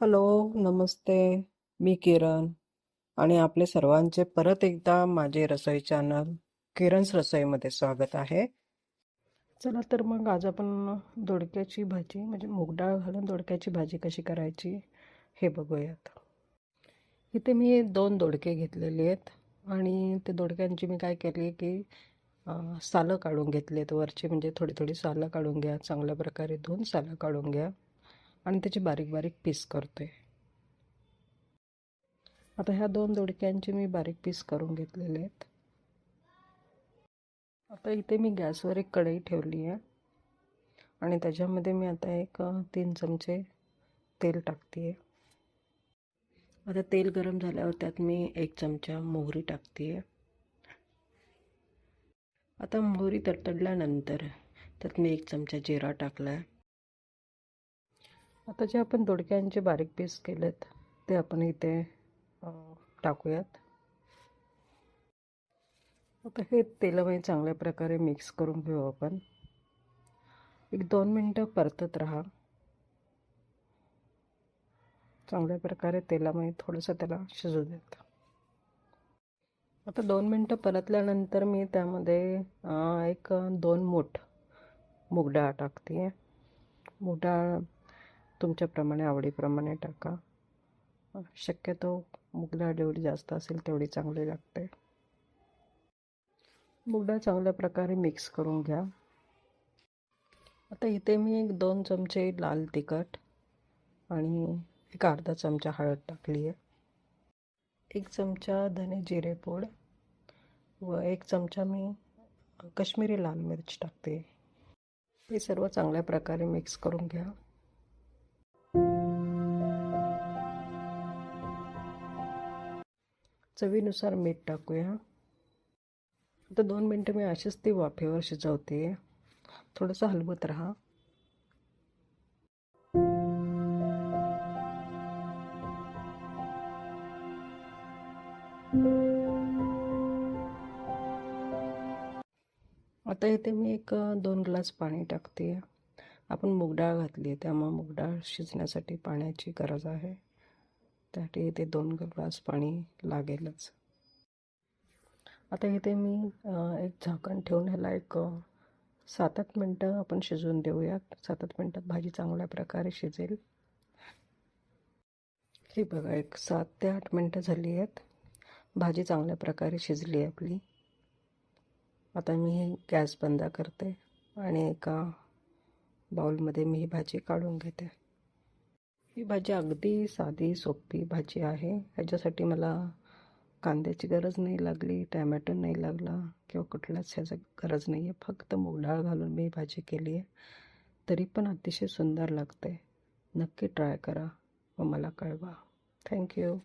Hello नमस्ते मी किरण. आणि आपले सर्वांचे परत एकदा माझे रसोई चॅनल किरण's रसोईमध्ये स्वागत आहे. चला तर मग आज आपण दोडक्याची भाजी म्हणजे मूगडाळ घालून दोडक्याची भाजी कशी करायची हे बघूयात. इथे मी दोन दोडके घेतलेले आहेत आणि ते दोडक्यांची मी काय केली आहे की सालं काढून घेतली आहेत वरची म्हणजे थोडी थोडी सालं काढून घ्या चांगल्या प्रकारे दोन सालं काढून घ्या. आणि त्याचे बारीक बारीक पीस करते. आता ह्या दोन दोडक्यांचे मी बारीक पीस करून घेतलेले आहेत. आता इथे मी गॅसवर एक कढई ठेवली आहे. आणि त्याच्यामध्ये मी आता एक तीन चमचे तेल टाकते आहे आता तेल गरम झाल्यावर त्यात मी एक चमचा मोहरी टाकते आहे आता मोहरी तडतडल्यानंतर त्यात मी एक चमचा जिरा टाकला आहे आता जे आपण दोडक्यांचे बारीक पीस केलेत ते आपण इथे टाकूयात. आता हे तेलामध्ये चांगल्या प्रकारे मिक्स करून घेऊ आपण. एक दोन मिनटं परतत राहा. चांगल्या प्रकारे तेलामध्ये थोडंसं त्याला शिजू देत. आता दोन मिनटं परतल्यानंतर मी त्यामध्ये एक दोन मूठ मूग डाळ टाकते मूग डाळ तुमच्याप्रमाणे आवडीप्रमाणे टाका. शक्यतो मुगडाळ जेवढी जास्त असेल तेवढी चांगली लागते. मुगडाळ चांगल्या प्रकारे मिक्स करून घ्या. आता इथे मी एक दोन चमचे लाल तिखट आणि एक अर्धा चमचा हळद टाकली आहे. एक चमचा धने जिरे पूड व एक चमचा मी कश्मीरी लाल मिरच टाकते. हे सर्व चांगल्या प्रकारे मिक्स करून घ्या. चवीनुसार मीठ टाकूया. आता दोन मिनटं मी अशीच ती वाफेवर शिजवते. थोडंसं हलवत राहा. आता इथे मी एक दोन ग्लास पाणी टाकते. आपण मूग डाळ घातली आहे त्यामुळे मूग डाळ शिजण्यासाठी पाण्याची गरज आहे. त्यासाठी इथे दोन ग्लास पाणी लागेलच. आता इथे मी एक झाकण ठेवून ह्याला एक सात आठ मिनटं आपण शिजवून देऊयात. सात आठ मिनटात भाजी चांगल्या प्रकारे शिजेल. हे बघा एक सात ते आठ मिनटं झाली आहेत. भाजी चांगल्या प्रकारे शिजली आहे आपली. आता मी गॅस बंद करते आणि एका बाउलमध्ये मी ही भाजी काढून घेते. ही भाजी अगदी साधी सोपी भाजी आहे. ह्याच्यासाठी मला कांद्याची गरज नाही लागली टॅमॅटो नाही लागला किंवा कुठल्याच ह्याचं गरज नाही आहे फक्त मूग डाळ घालून मी भाजी केली आहे. तरी पण अतिशय सुंदर लागते. नक्की ट्राय करा व मला कळवा. थँक्यू